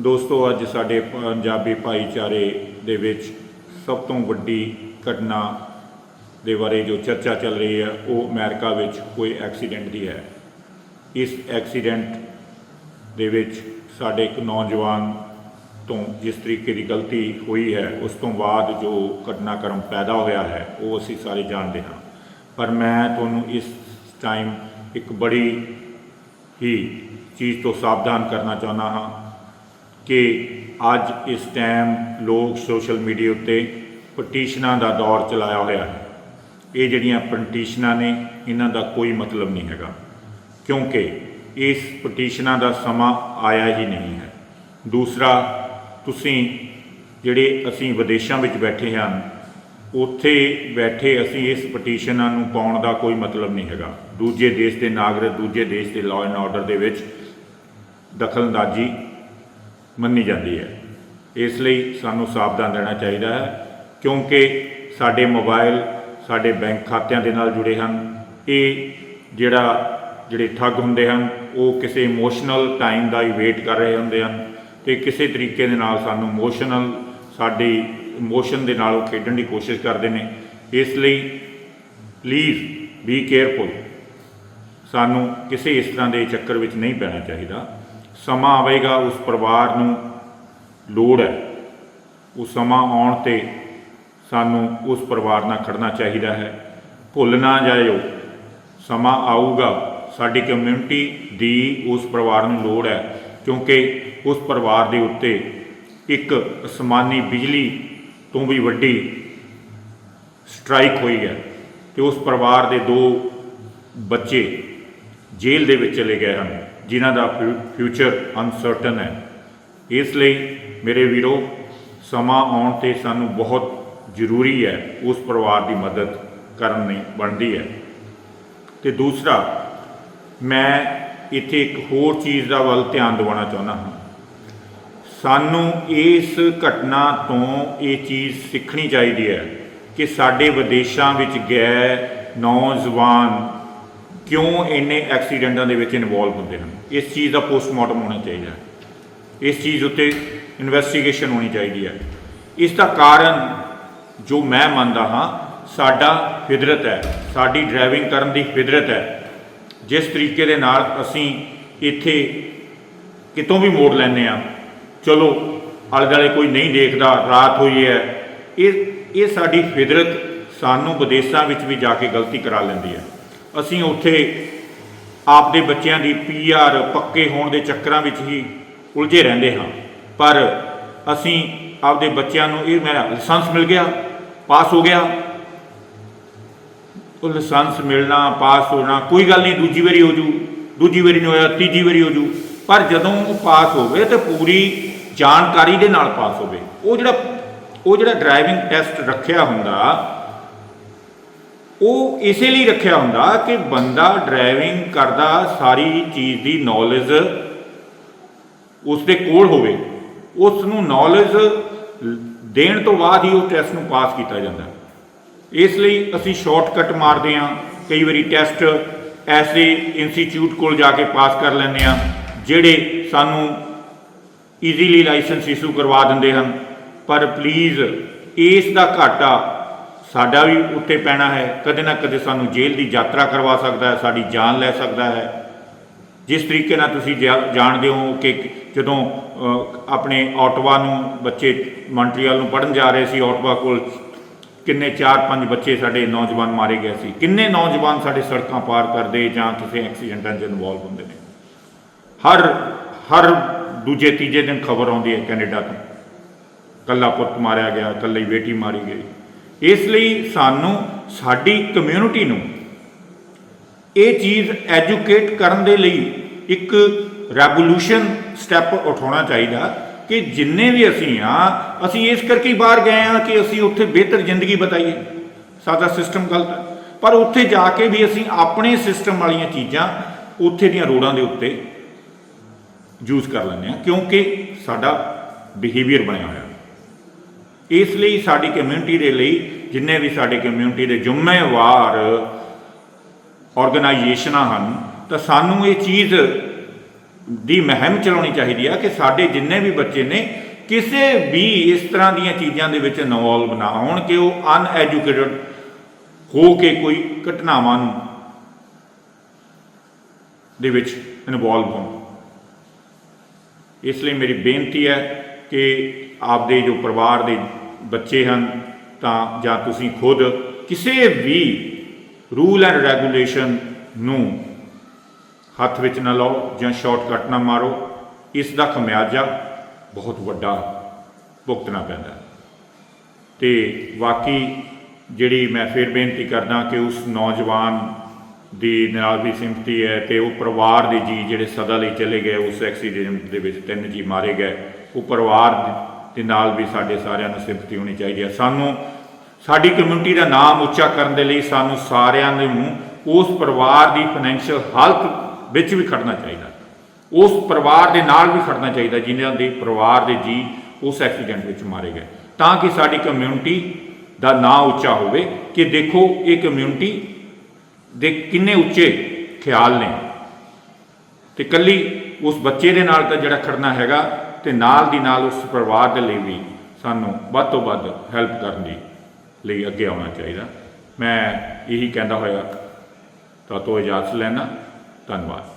ਦੋਸਤੋ, ਅੱਜ ਸਾਡੇ ਪੰਜਾਬੀ ਭਾਈਚਾਰੇ ਦੇ ਵਿੱਚ ਸਭ ਤੋਂ ਵੱਡੀ ਘਟਨਾ ਦੇ ਬਾਰੇ ਜੋ ਚਰਚਾ ਚੱਲ ਰਹੀ ਹੈ, ਉਹ ਅਮਰੀਕਾ ਵਿੱਚ ਕੋਈ ਐਕਸੀਡੈਂਟ ਦੀ ਹੈ। ਇਸ ਐਕਸੀਡੈਂਟ ਦੇ ਵਿੱਚ ਸਾਡੇ ਇੱਕ ਨੌਜਵਾਨ ਤੋਂ ਜਿਸ ਤਰੀਕੇ ਦੀ ਗਲਤੀ ਹੋਈ ਹੈ, ਉਸ ਤੋਂ ਬਾਅਦ ਜੋ ਘਟਨਾਕ੍ਰਮ ਪੈਦਾ ਹੋਇਆ ਹੈ, ਉਹ ਅਸੀਂ ਸਾਰੇ ਜਾਣਦੇ ਹਾਂ। ਪਰ ਮੈਂ ਤੁਹਾਨੂੰ ਇਸ ਟਾਈਮ ਇੱਕ ਬੜੀ ਹੀ ਚੀਜ਼ ਤੋਂ ਸਾਵਧਾਨ ਕਰਨਾ ਚਾਹੁੰਦਾ ਹਾਂ। ਕਿ ਅੱਜ ਇਸ ਟਾਈਮ ਲੋਕ ਸੋਸ਼ਲ ਮੀਡੀਆ ਉੱਤੇ ਪਟੀਸ਼ਨਾਂ ਦਾ ਦੌਰ ਚਲਾਇਆ ਹੋਇਆ ਹੈ। ਇਹ ਜਿਹੜੀਆਂ ਪਟੀਸ਼ਨਾਂ ਨੇ, ਇਹਨਾਂ ਦਾ ਕੋਈ ਮਤਲਬ ਨਹੀਂ ਹੈਗਾ। ਕਿਉਂਕਿ ਇਸ ਪਟੀਸ਼ਨਾਂ ਦਾ ਸਮਾਂ ਆਇਆ ਹੀ ਨਹੀਂ ਹੈ। ਦੂਸਰਾ, ਤੁਸੀਂ ਜਿਹੜੇ ਅਸੀਂ ਵਿਦੇਸ਼ਾਂ ਵਿੱਚ ਬੈਠੇ ਹਾਂ ਉੱਥੇ ਬੈਠੇ ਅਸੀਂ ਇਸ ਪਟੀਸ਼ਨਾਂ ਨੂੰ ਪਾਉਣ ਦਾ ਕੋਈ ਮਤਲਬ ਨਹੀਂ ਹੈਗਾ। ਦੂਜੇ ਦੇਸ਼ ਦੇ ਨਾਗਰਿਕ, ਦੂਜੇ ਦੇਸ਼ ਦੇ ਲਾਅ ਐਂਡ ਆਰਡਰ ਦੇ ਵਿੱਚ ਦਖਲਅੰਦਾਜ਼ੀ ਮੰਨੀ ਜਾਂਦੀ ਹੈ। ਇਸ ਲਈ ਸਾਨੂੰ ਸਾਵਧਾਨ ਰਹਿਣਾ ਚਾਹੀਦਾ ਹੈ, ਕਿਉਂਕਿ ਸਾਡੇ ਮੋਬਾਈਲ ਸਾਡੇ ਬੈਂਕ ਖਾਤਿਆਂ ਦੇ ਨਾਲ ਜੁੜੇ ਹਨ। ਇਹ ਜਿਹੜਾ, ਜਿਹੜੇ ਠੱਗ ਹੁੰਦੇ ਹਨ, ਉਹ ਕਿਸੇ ਇਮੋਸ਼ਨਲ ਟਾਈਮ ਦਾ ਹੀ ਵੇਟ ਕਰ ਰਹੇ ਹੁੰਦੇ ਹਨ ਤੇ ਕਿਸੇ ਤਰੀਕੇ ਦੇ ਨਾਲ ਸਾਨੂੰ ਇਮੋਸ਼ਨਲ ਸਾਡੀ ਇਮੋਸ਼ਨ ਦੇ ਨਾਲ ਉਹ ਖੇਡਣ ਦੀ ਕੋਸ਼ਿਸ਼ ਕਰਦੇ ਨੇ। ਇਸ ਲਈ ਪਲੀਜ਼ ਬੀ ਕੇਅਰਫੁਲ ਸਾਨੂੰ ਕਿਸੇ ਇਸ ਤਰ੍ਹਾਂ ਦੇ ਚੱਕਰ ਵਿੱਚ ਨਹੀਂ ਪੈਣਾ ਚਾਹੀਦਾ। ਸਮਾਂ ਆਵੇਗਾ, ਉਸ ਪਰਿਵਾਰ ਨੂੰ ਲੋੜ ਹੈ। ਉਹ ਸਮਾਂ ਆਉਣ ਤੇ ਸਾਨੂੰ ਉਸ ਪਰਿਵਾਰ ਨਾਲ ਖੜਨਾ ਚਾਹੀਦਾ ਹੈ। ਭੁੱਲ ਨਾ ਜਾਇਓ, ਸਮਾਂ ਆਊਗਾ। ਸਾਡੀ ਕਮਿਊਨਿਟੀ ਦੀ ਉਸ ਪਰਿਵਾਰ ਨੂੰ ਲੋੜ ਹੈ, ਕਿਉਂਕਿ ਉਸ ਪਰਿਵਾਰ ਦੇ ਉੱਤੇ ਇੱਕ ਅਸਮਾਨੀ ਬਿਜਲੀ ਤੋਂ ਵੀ ਵੱਡੀ ਸਟ੍ਰਾਈਕ ਹੋਈ ਹੈ ਤੇ ਉਸ ਪਰਿਵਾਰ ਦੇ ਦੋ ਬੱਚੇ ਜੇਲ੍ਹ ਦੇ ਵਿੱਚ ਚਲੇ ਗਏ ਹਨ। ਜਿਨ੍ਹਾਂ ਦਾ ਫਿਊ- ਫਿਊਚਰ ਅਨਸਰਟਨ ਹੈ। ਇਸ ਲਈ ਮੇਰੇ ਵੀਰੋ, ਸਮਾਂ ਆਉਣ ਤੇ ਸਾਨੂੰ ਬਹੁਤ ਜ਼ਰੂਰੀ ਹੈ, ਉਸ ਪਰਿਵਾਰ ਦੀ ਮਦਦ ਕਰਨੀ ਬਣਦੀ ਹੈ। ਤੇ ਦੂਸਰਾ, ਮੈਂ ਇੱਥੇ ਇੱਕ ਹੋਰ ਚੀਜ਼ ਦਾ ਵੱਲ ਧਿਆਨ ਦਿਵਾਉਣਾ ਚਾਹੁੰਦਾ ਹਾਂ। ਸਾਨੂੰ ਇਸ ਘਟਨਾ ਤੋਂ ਇਹ ਚੀਜ਼ ਸਿੱਖਣੀ ਚਾਹੀਦੀ ਹੈ ਕਿ ਸਾਡੇ ਵਿਦੇਸ਼ਾਂ ਵਿੱਚ ਗਏ ਨੌਜਵਾਨ ਕਿਉਂ ਇੰਨੇ ਐਕਸੀਡੈਂਟਾਂ ਦੇ ਵਿੱਚ ਇਨਵੋਲਵ ਹੁੰਦੇ ਹਨ? ਇਸ ਚੀਜ਼ ਦਾ ਪੋਸਟਮਾਰਟਮ ਹੋਣਾ ਚਾਹੀਦਾ ਹੈ। ਇਸ ਚੀਜ਼ ਉੱਤੇ ਇਨਵੈਸਟੀਗੇਸ਼ਨ ਹੋਣੀ ਚਾਹੀਦੀ ਹੈ। ਇਸ ਦਾ ਕਾਰਨ ਜੋ ਮੈਂ ਮੰਨਦਾ ਹਾਂ, ਸਾਡਾ ਫਿਦਰਤ ਹੈ। ਸਾਡੀ ਡਰਾਈਵਿੰਗ ਕਰਨ ਦੀ ਫਿਦਰਤ ਹੈ। ਜਿਸ ਤਰੀਕੇ ਦੇ ਨਾਲ ਅਸੀਂ ਇੱਥੇ ਕਿਤੋਂ ਵੀ ਮੋੜ ਲੈਂਦੇ ਆ ਚਲੋ ਆਲੇ ਦੁਆਲੇ ਕੋਈ ਨਹੀਂ ਦੇਖਦਾ, ਰਾਤ ਹੋਈ ਹੈ। ਇਹ ਇਹ ਸਾਡੀ ਫਿਦਰਤ ਸਾਨੂੰ ਵਿਦੇਸ਼ਾਂ ਵਿੱਚ ਵੀ ਜਾ ਕੇ ਗਲਤੀ ਕਰਾ ਲੈਂਦੀ ਹੈ। ਅਸੀਂ ਉੱਥੇ ਆਪਦੇ ਬੱਚਿਆਂ ਦੀ ਪੀਆਰ ਪੱਕੇ ਹੋਣ ਦੇ ਚੱਕਰਾਂ ਵਿੱਚ ਹੀ ਉਲਝੇ ਰਹਿੰਦੇ ਹਾਂ। ਪਰ ਅਸੀਂ ਆਪਦੇ ਬੱਚਿਆਂ ਨੂੰ ਇਹ ਮੇਰਾ ਲਾਇਸੈਂਸ ਮਿਲ ਗਿਆ, ਪਾਸ ਹੋ ਗਿਆ। ਉਹ ਲਾਇਸੈਂਸ ਮਿਲਣਾ, ਪਾਸ ਹੋਣਾ ਕੋਈ ਗੱਲ ਨਹੀਂ, ਦੂਜੀ ਵਾਰੀ ਹੋ ਜੂ, ਦੂਜੀ ਵਾਰੀ ਨਹੀਂ ਹੋਇਆ, ਤੀਜੀ ਵਾਰੀ ਹੋ ਜੂ। ਪਰ ਜਦੋਂ ਉਹ ਪਾਸ ਹੋਵੇ ਤੇ ਪੂਰੀ ਜਾਣਕਾਰੀ ਦੇ ਨਾਲ ਪਾਸ ਹੋਵੇ ਉਹ ਜਿਹੜਾ ਉਹ ਜਿਹੜਾ ਡਰਾਈਵਿੰਗ ਟੈਸਟ ਰੱਖਿਆ ਹੁੰਦਾ ਉਹ ਇਸੇ ਲਈ ਰੱਖਿਆ ਹੁੰਦਾ ਕਿ ਬੰਦਾ ਡਰਾਈਵਿੰਗ ਕਰਦਾ, ਸਾਰੀ ਚੀਜ਼ ਦੀ ਨੌਲੇਜ ਉਸ ਦੇ ਕੋਲ ਹੋਵੇ। ਉਸ ਨੂੰ ਨੌਲੇਜ ਦੇਣ ਤੋਂ ਬਾਅਦ ਹੀ ਉਹ ਟੈਸਟ ਨੂੰ ਪਾਸ ਕੀਤਾ ਜਾਂਦਾ। ਇਸ ਲਈ ਅਸੀਂ ਸ਼ਾਰਟਕਟ ਮਾਰਦੇ ਹਾਂ। ਕਈ ਵਾਰੀ ਟੈਸਟ ਐਸੇ ਇੰਸਟੀਚਿਊਟ ਕੋਲ ਜਾ ਕੇ ਪਾਸ ਕਰ ਲੈਂਦੇ ਹਾਂ, ਜਿਹੜੇ ਸਾਨੂੰ ਈਜ਼ੀਲੀ ਲਾਇਸੈਂਸ ਇਸ਼ੂ ਕਰਵਾ ਦਿੰਦੇ ਹਨ। ਪਰ ਪਲੀਜ਼ ਇਸ ਦਾ ਘਾਟਾ ਸਾਡਾ ਵੀ ਉੱਤੇ ਪੈਣਾ ਹੈ, ਕਦੇ ਨਾ ਕਦੇ ਸਾਨੂੰ ਜੇਲ੍ਹ ਦੀ ਯਾਤਰਾ ਕਰਵਾ ਸਕਦਾ ਹੈ, ਸਾਡੀ ਜਾਨ ਲੈ ਸਕਦਾ ਹੈ। ਜਿਸ ਤਰੀਕੇ ਨਾਲ ਤੁਸੀਂ ਜਾ- ਜਾਣਦੇ ਹੋ ਕਿ ਜਦੋਂ ਆਪਣੇ ਆਟਵਾ ਨੂੰ ਬੱਚੇ ਮੌਂਟਰੀਅਲ ਨੂੰ ਪੜਨ ਜਾ ਰਹੇ ਸੀ ਆਟਵਾ ਕੋਲ ਕਿੰਨੇ 4-5 ਬੱਚੇ ਸਾਡੇ ਨੌਜਵਾਨ ਮਾਰੇ ਗਏ ਸੀ। ਕਿੰਨੇ ਨੌਜਵਾਨ ਸਾਡੇ ਸੜਕਾਂ ਪਾਰ ਕਰਦੇ ਜਾਂ ਕਿਸੇ ਐਕਸੀਡੈਂਟਾਂ 'ਚ ਇਨਵੋਲਵ ਹੁੰਦੇ ਨੇ? ਹਰ ਹਰ ਦੂਜੇ, ਤੀਜੇ ਦਿਨ ਖਬਰ ਆਉਂਦੀ ਹੈ ਕੈਨੇਡਾ ਤੋਂ। ਕੱਲਾ ਪੁੱਤ ਮਾਰਿਆ ਗਿਆ ਕੱਲੀ ਬੇਟੀ ਮਾਰੀ ਗਈ। ਇਸ ਲਈ ਸਾਨੂੰ ਸਾਡੀ ਕਮਿਊਨਿਟੀ ਨੂੰ ਇਹ ਚੀਜ਼ ਐਜੂਕੇਟ ਕਰਨ ਦੇ ਲਈ ਇੱਕ ਰੈਵੋਲੂਸ਼ਨ ਸਟੈਪ ਉਠਾਉਣਾ ਚਾਹੀਦਾ ਕਿ ਜਿੰਨੇ ਵੀ ਅਸੀਂ ਆ, ਅਸੀਂ ਇਸ ਕਰਕੇ ਹੀ ਬਾਹਰ ਗਏ ਆ ਕਿ ਅਸੀਂ ਉੱਥੇ ਬਿਹਤਰ ਜ਼ਿੰਦਗੀ ਬਤਾਈਏ। ਸਾਡਾ ਸਿਸਟਮ ਗਲਤ ਹੈ ਪਰ ਉੱਥੇ ਜਾ ਕੇ ਵੀ ਅਸੀਂ ਆਪਣੇ ਸਿਸਟਮ ਵਾਲੀਆਂ ਚੀਜ਼ਾਂ ਉੱਥੇ ਦੀਆਂ ਰੋਡਾਂ ਦੇ ਉੱਤੇ ਯੂਜ਼ ਕਰ ਲੈਂਦੇ ਆ, ਕਿਉਂਕਿ ਸਾਡਾ ਬਿਹੇਵੀਅਰ ਬਣਿਆ ਹੋਇਆ। ਇਸ ਲਈ ਸਾਡੀ ਕਮਿਊਨਿਟੀ ਦੇ ਲਈ ਜਿੰਨੇ ਵੀ ਸਾਡੇ ਕਮਿਊਨਿਟੀ ਦੇ ਜ਼ਿੰਮੇਵਾਰ ਆਰਗੇਨਾਈਜੇਸ਼ਨਾਂ ਹਨ, ਤਾਂ ਸਾਨੂੰ ਇਹ ਚੀਜ਼ ਦੀ ਮਹਿਮ ਚਲਾਉਣੀ ਚਾਹੀਦੀ ਆ ਕਿ ਸਾਡੇ ਜਿੰਨੇ ਵੀ ਬੱਚੇ ਨੇ ਕਿਸੇ ਵੀ ਇਸ ਤਰ੍ਹਾਂ ਦੀਆਂ ਚੀਜ਼ਾਂ ਦੇ ਵਿੱਚ ਇਨਵੋਲਵ ਨਾ ਹੋਣ ਕਿ ਉਹ ਅਨਐਜੂਕੇਟਡ ਹੋ ਕੇ ਕੋਈ ਘਟਨਾਵਾਂ ਨੂੰ ਦੇ ਵਿੱਚ ਇਨਵੋਲਵ ਹੋਣ। ਇਸ ਲਈ ਮੇਰੀ ਬੇਨਤੀ ਹੈ ਕਿ ਆਪਦੇ ਜੋ ਪਰਿਵਾਰ ਦੇ ਬੱਚੇ ਹਨ, ਤਾਂ ਜਾਂ ਤੁਸੀਂ ਖੁਦ ਕਿਸੇ ਵੀ ਰੂਲ ਐਂਡ ਰੈਗੂਲੇਸ਼ਨ ਨੂੰ ਹੱਥ ਵਿੱਚ ਨਾ ਲਾਓ ਜਾਂ ਸ਼ਾਰਟਕਟ ਨਾ ਮਾਰੋ, ਇਸ ਦਾ ਖਮਿਆਜਾ ਬਹੁਤ ਵੱਡਾ ਭੁਗਤਣਾ ਪੈਂਦਾ ਹੈ। ਤੇ ਵਾਕਈ ਜਿਹੜੀ ਮੈਂ ਫਿਰ ਬੇਨਤੀ ਕਰਦਾ ਕਿ ਉਸ ਨੌਜਵਾਨ ਦੀ ਨਾਲ ਵੀ ਸਿੰਪਤੀ ਹੈ ਤੇ ਉਹ ਪਰਿਵਾਰ ਦੇ ਜੀ ਜਿਹੜੇ ਸਦਾ ਲਈ ਚਲੇ ਗਏ, ਉਸ ਐਕਸੀਡੈਂਟ ਦੇ ਵਿੱਚ ਤਿੰਨ ਜੀ ਮਾਰੇ ਗਏ, ਉਹ ਪਰਿਵਾਰ ਦੇ ਨਾਲ ਵੀ ਸਾਡੇ ਸਾਰਿਆਂ ਨੂੰ ਸਿਫਤੀ ਹੋਣੀ ਚਾਹੀਦੀ ਹੈ। ਸਾਨੂੰ ਸਾਡੀ ਕਮਿਊਨਿਟੀ ਦਾ ਨਾਮ ਉੱਚਾ ਕਰਨ ਦੇ ਲਈ ਸਾਨੂੰ ਸਾਰਿਆਂ ਨੂੰ ਉਸ ਪਰਿਵਾਰ ਦੀ ਫਾਈਨੈਂਸ਼ੀਅਲ ਹਾਲਤ ਵਿੱਚ ਵੀ ਖੜਨਾ ਚਾਹੀਦਾ। ਉਸ ਪਰਿਵਾਰ ਦੇ ਨਾਲ ਵੀ ਖੜਨਾ ਚਾਹੀਦਾ, ਜਿਨ੍ਹਾਂ ਦੇ ਪਰਿਵਾਰ ਦੇ ਜੀ ਉਸ ਐਕਸੀਡੈਂਟ ਵਿੱਚ ਮਾਰੇ ਗਏ। ਤਾਂ ਕਿ ਸਾਡੀ ਕਮਿਊਨਿਟੀ ਦਾ ਨਾਂ ਉੱਚਾ ਹੋਵੇ ਕਿ ਦੇਖੋ ਇਹ ਕਮਿਊਨਿਟੀ ਦੇ ਕਿੰਨੇ ਉੱਚੇ ਖਿਆਲ ਨੇ। ਤੇ ਕੱਲੀ ਉਸ ਬੱਚੇ ਦੇ ਨਾਲ ਤਾਂ ਜਿਹੜਾ ਖੜਨਾ ਹੈਗਾ ਤੇ ਨਾਲ ਦੀ ਨਾਲ ਉਸ ਪਰਿਵਾਰ ਦੇ ਲਈ ਵੀ ਸਾਨੂੰ ਵੱਧ ਤੋਂ ਵੱਧ ਹੈਲਪ ਕਰਨ ਦੀ ਲਈ ਅੱਗੇ ਆਉਣਾ ਚਾਹੀਦਾ। ਮੈਂ ਇਹੀ ਕਹਿੰਦਾ ਹੋਇਆ ਤਾਂ ਤੋਂ ਇਜਾਜ਼ਤ ਲੈਣਾ ਧੰਨਵਾਦ।